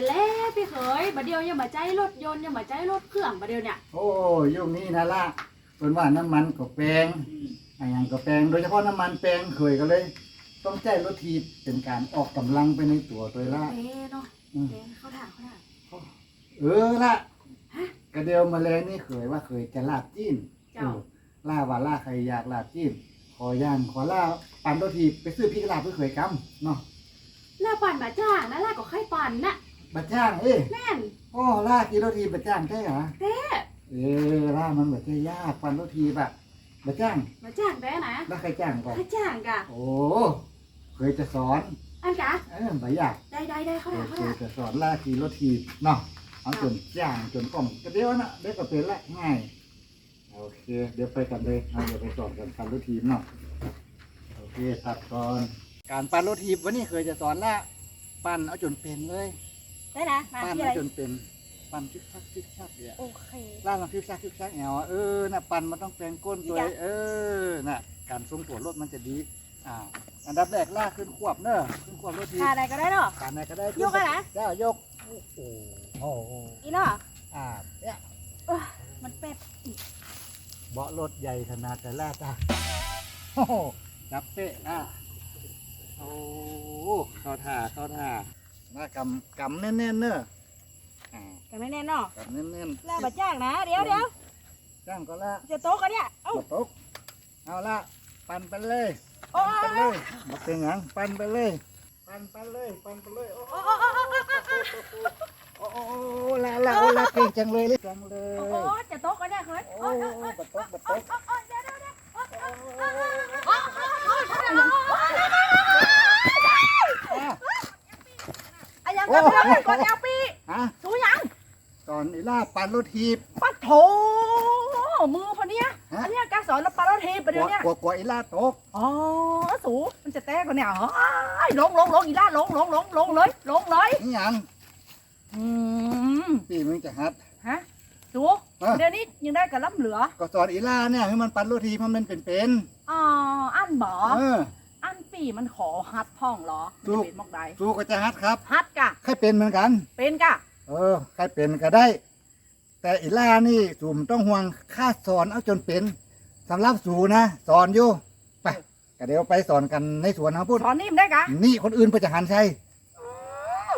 แต่แล้วพี่เขยบัดเดียวยังมาใจรถยนต์ยังมาใจรถเครื่องบัดเดียวเนี่ยโอ้ยุคนี้นะล่ะส่วนว่าน้ำมันก็แพงอะไรอย่างก็แพงโดยเฉพาะน้ำมันแพงเคยก็เลย ต้องใช้รถทีบเป็นการออกกำลังไปในตัวตัวละเอ๊ะเนาะอืมเอ๊ะเข้าถามเข้าถามเออละกระเดียวมาแรงนี่เคยว่าเคยจะลาบจีนเจ้าเออล่าว่าล่าใครอยากลาบจีนขอย่างขอล่าปั่นรถทีบไปซื้อพริกลาบเพื่อเคยกำเนาะหน้าปั่นมาจ้างนะล่าก็ไข่ปั่นน่ะ บัดจ้างเอ้ยแม่นโอ้ล่ากินรถทีบบัดจ้างใช่เหรอเต้เออล่ามันบัดจะยากปั่นรถทีบอะบัดจ้างมาจ้างแต้นะแล้วใครจ้างก่อนไข่จ้างกะโอ้เคยจะสอนอันกะเออบ่อยากได้ได้ได้เข้าเคถามยเข้าเคยถามจะสอนล่าขี่รถทีบเนาะเอาจนจ้างจนกล่อมกระเดียวนะเด็กก็เป็นละง่ายโอเค เดี๋ยวไปกันเลยเอาเดี๋ยวไปสอนกันปั่นรถทีบเนาะโอเคตัดก่อนการปั่นรถทีบวันนี้เคยจะสอนละปั่นเอาจนเป็นเลย ได้นะมาปั่นที่เอาอะไรจนเป็นปั่นชึกชักชึกชักเนี่ยโอเค ล่ามันชึกชักชึกชักแอวอะเออน่ะปั่นมันต้องแปลงก้นตัวอีกอะเออน่ะการทรงตัวรถมันจะดีอ่าอันดับแรกลากขึ้นควบเนอะขึ้นควบรถทีทาอะไรก็ได้เนาะ การไหนก็ได้ยกอะนะเจ้ายกโอ้โหอีเนาะอ่าเนี่ยมันเป็ดเบาะรถใหญ่ขนาดแต่ละจ้าโอ้โหจับเป๊ะอะโอ้เข้าท่าเข้าท่า หน้ากำกำแน่นๆเนอะอ่าแต่ไม่แน่เนาะกำแน่นๆล่ามาจ้างนะ เดี๋ยวเดี๋ยวจ้างก็ละจะโต๊ะกันเนี่ย เอ้าบตกเอาละปั่นไปเลยโอ้ปั่นไปเลยมาเป็นหยังปั่นไปเลย ปั่นไปเลยปั่นไปเลยโอ้โหโอ้โอ้โอ้โอ้โอ้โอ้โหละละโอ้ละเก่งจังเลยเลยจังเลยโอ้จะโต๊ะกันเนี่ยเฮ้ยโอ้บัดตกบัดตก ไอ้ยังกันไม่ได้ก่อนเอาปีฮะสูยังตอนนี้ล่าปั่นรถทีบปัดโถมือพอเนี้ยฮะอันเนี้ยการสอนเราปลาเราเทปไปกเดี๋ยวว่าเนี้ยกว่ากว่าอีล่าตกอ๋อสูมันจะแตกกันเนี่ยเฮ้ยลงลงลงอีล่าลงลงลงลงเลยลงเลยนี่หยังอืมปีมึงจะฮัดฮะสูเออเดี๋ยวนี้ยังได้กับล้ำเหลือ ก็สอนอีล่าเนี่ยให้มันปั่นรถทีบมันเป็นเป็นอ๋ออันบ่อเออ อันปีมันขอฮัดพ่องเหรอถูกมันจะเป็นมอกใดสู้ก็จะฮัดครับฮัดกะ ใครเป็นเหมือนกัน เป็นกะ เออใครเป็นก็ได้ แต่อีล่านี่สูมต้องห่วงค่าสอนเอาจนเป็นสำหรับสูนะสอนอยู่ไปก็เดี๋ยวไปสอนกันในสวนเขาพูดสอนนี่มันได้กะนี่คนอื่นไปจะหันใช่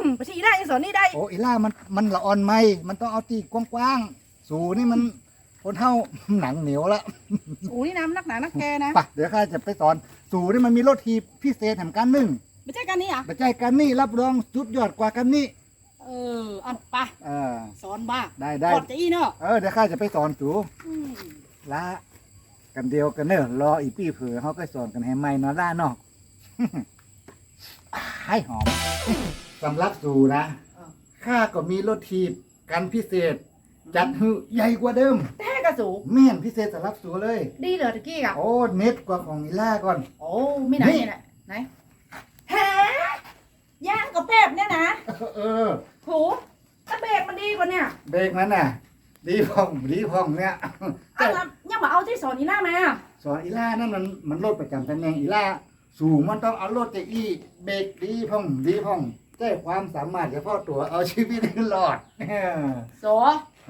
อืมไปทีได้ยังสอนนี่ได้โอ้อีล่ามันมันละอ่อนไหมมันต้องเอาตีกว้างๆสูนี่มันคนเท่าหนังเหนียวละสูนี่นะมันนักหนานักแกนะไปเดี๋ยวข้าจะไปสอน สูนี่มันมีรถทีบพิเศษแห่งการนึ่งไม่ใช่กันนี่อะปัจจัยการนี่รับรองสุดยอดกว่ากันนี่เอออันไปเออ สอนบ้าได้ได้กดจะอีเนาะเออเดี๋ยวข้าจะไปสอนสูอืมละกันเดียวกันเนอะรออีปี้เผือเขาก็สอนกันให้ไม่นอนล่าเนอกให้หอมสำหรับสูนะข้าก็มีรถทีบกันพิเศษ จัดให้ใหญ่กว่าเดิมแต่กระสูแม่นพิเศษสำหรับสูเลย ดีเลยตะกี้อะโอ้เน็ตกว่าของอีล่าก่อน โอ้ไม่ไหนนี่เนี่ยไหนแฮย่างกับแบบเนี่ยนะเออโหถ้าเบรกมันดีกว่าเนี่ยเบรกนั้นน่ะ ดีพองดีพองเนี่ย เอาละยังมาเอาที่สอนอีหน้ามาอะสอนอีล่านั่นมันมันรถประจำตำแหน่งอีล่าสูงมันต้องเอารถจะอี้เบรกดีพองดีพองใช้ความสามารถเฉพาะตัวเอาชีวิตให้รอดเออโส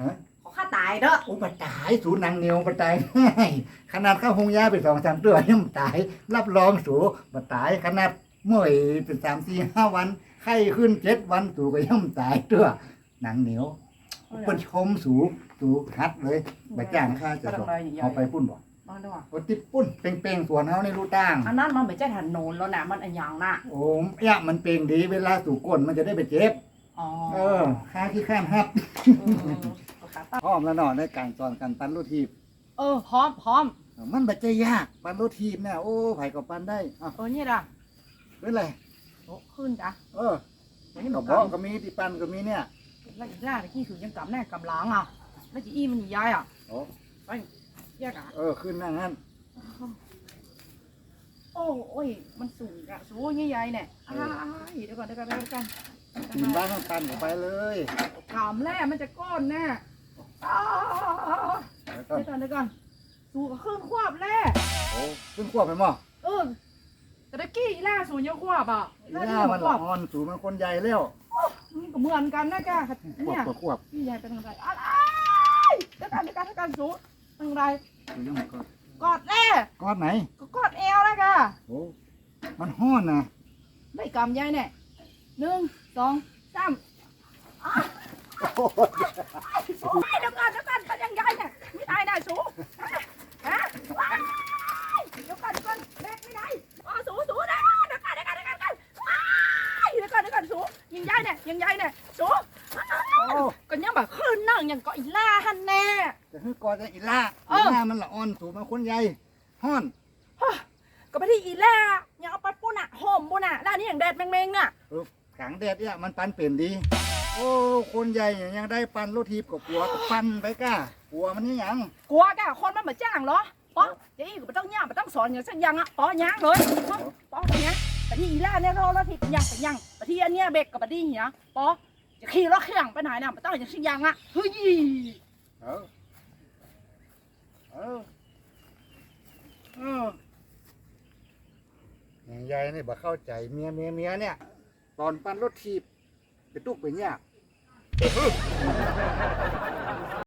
ฮะ ขอข้าตายเด้อโอ้ปตาย สูนางเหนียวปตาย ขนาดเข้าหงยาไปสองสามตัวยังบ่ตาย รับรองสูปตายขนาดเมื่อยเป็นสามสี่ห้าวันไข้ขึ้นเจ็ดวันสูก็ยังบ่ตายตัวนางเหนียวเพิ่นชมสูสูคัดเลยบาจ้างค่าจะส่งเอาไปปุ้นบอกมาดูอะโอ้ติดปุ้นเป่งๆสวนเฮาในรูตั้ง อันนั้นมันไม่ใช่ถนนแล้วนะมันอันยังน่ะโอ้ยะมันเป่งดีเวลาสู่ก้นมันจะได้ไปเจ็บ อ๋อเออค่าที่ข้ามฮับเออเอาขาตั้งพร้อมแล้วเนาะในการสอนการปั้นรูทีบเออพร้อมพร้อมมันบัจยากปั้นรูทีบเนี่ยโอ้ไผก็ปั้นได้อะเออนี่ล่ะเป็นไรโอ้ขึ้นจ้ะเออไม่กหนูระกบอกก็มีที่ปั้นก็มีเนี่ยแล้วอีกล่าตะกี้คือยังกำแน่กำหลังอะแล้วจีอีมันย้ายอะโอ้ไปแยกอะเออขึ้นนั่งงั้นโอ้โอ้ยมันสูงอะสูงใหญ่ๆเนี่ยอ้ายเดี๋ยวก่อนเดี๋ยวก่อนเดี๋ยวก่อน ทีมบ้านต้องปั้นเข้าไปเลยกำแร่มันจะก้อนแน่อ้าวแล้วก็เดี๋ยวก่อนเดี๋ยวก่อนสูงกับครึ่งควบแร่โอ้ขึ้นขวบไปมั้งเออแต่ตะกี้อีล่าสูงยังควบอะอีล่ามันละอ่อนสูงมันคนใหญ่แล้วมันก็เหมือนกันนะจ้าควบเนี่ยก็ควบพี่ใหญ่เป็นอะไรอะไรเดี๋ยวกันเดี๋ยวกันเดี๋ยวกันสูเป็นไรยังก็กอดแน่ก้อนไหนก็กอดเอวนะจ้าโอ้มันห้อนนะได้กำใหญ่เนี่ย หนึ่งสองสามอะโอ้ยเดี๋ยวกันเดี๋ยวกันเป็นยังไงเนี่ยไม่ได้นะสูฮะว้ายเดี๋ยวกันเดี๋ยวกันแบกไม่ได้อ๋อสูสูนะเดี๋ยวกันเดี๋ยวกันเดี๋ยวกันเดี๋ยวกันว้ายเดี๋ยวกันเดี๋ยวกันสูยิงใหญ่เนี่ยยิงใหญ่เนี่ยสูโอ้ก็ยังแบบขึ้นนั่งยังเกาะอีล่าหันแน่จะคือกอดจะอีล่าเออีอล่ามันละอ่อนสูงมาคนใหญ่ห้อนก็ไปที่อีล่ายังเอาไปปุ้นอะหอมปุ้นอะร้านนี้อย่างแดดแมงๆน่ะก ลางแดดเนี่ยมันปันเป็นดี โอ้คนใหญ่ยังได้ปันรถทีบกับปัวกับปันไปก้ากลัวมันนี่ยังกลัวกะคนมันมาจ้างเหรอป๊อเจ๊ก็ไม่ต้องย่างไม่ต้องสอนอย่างสักอย่างอะป๊อย่างเลยป๊อป๊อไปเนี้ยแต่ที่อีล่าเนี่ยรอแล้วที่เป็นย่างเป็นย่างแต่ที่อันเนี้ยเบกกับบัดดี้เหียป๊อจะขี่รถเขี่ยงไปไหนน่ะไม่ต้องอย่างสักอย่างอะเฮ้ยเออเออเอออย่างใหญ่นี่บ่เข้าใจเมียเมียเมียเนี่ย ตอนปั้นรถทีบไปตุกไปเนี่ย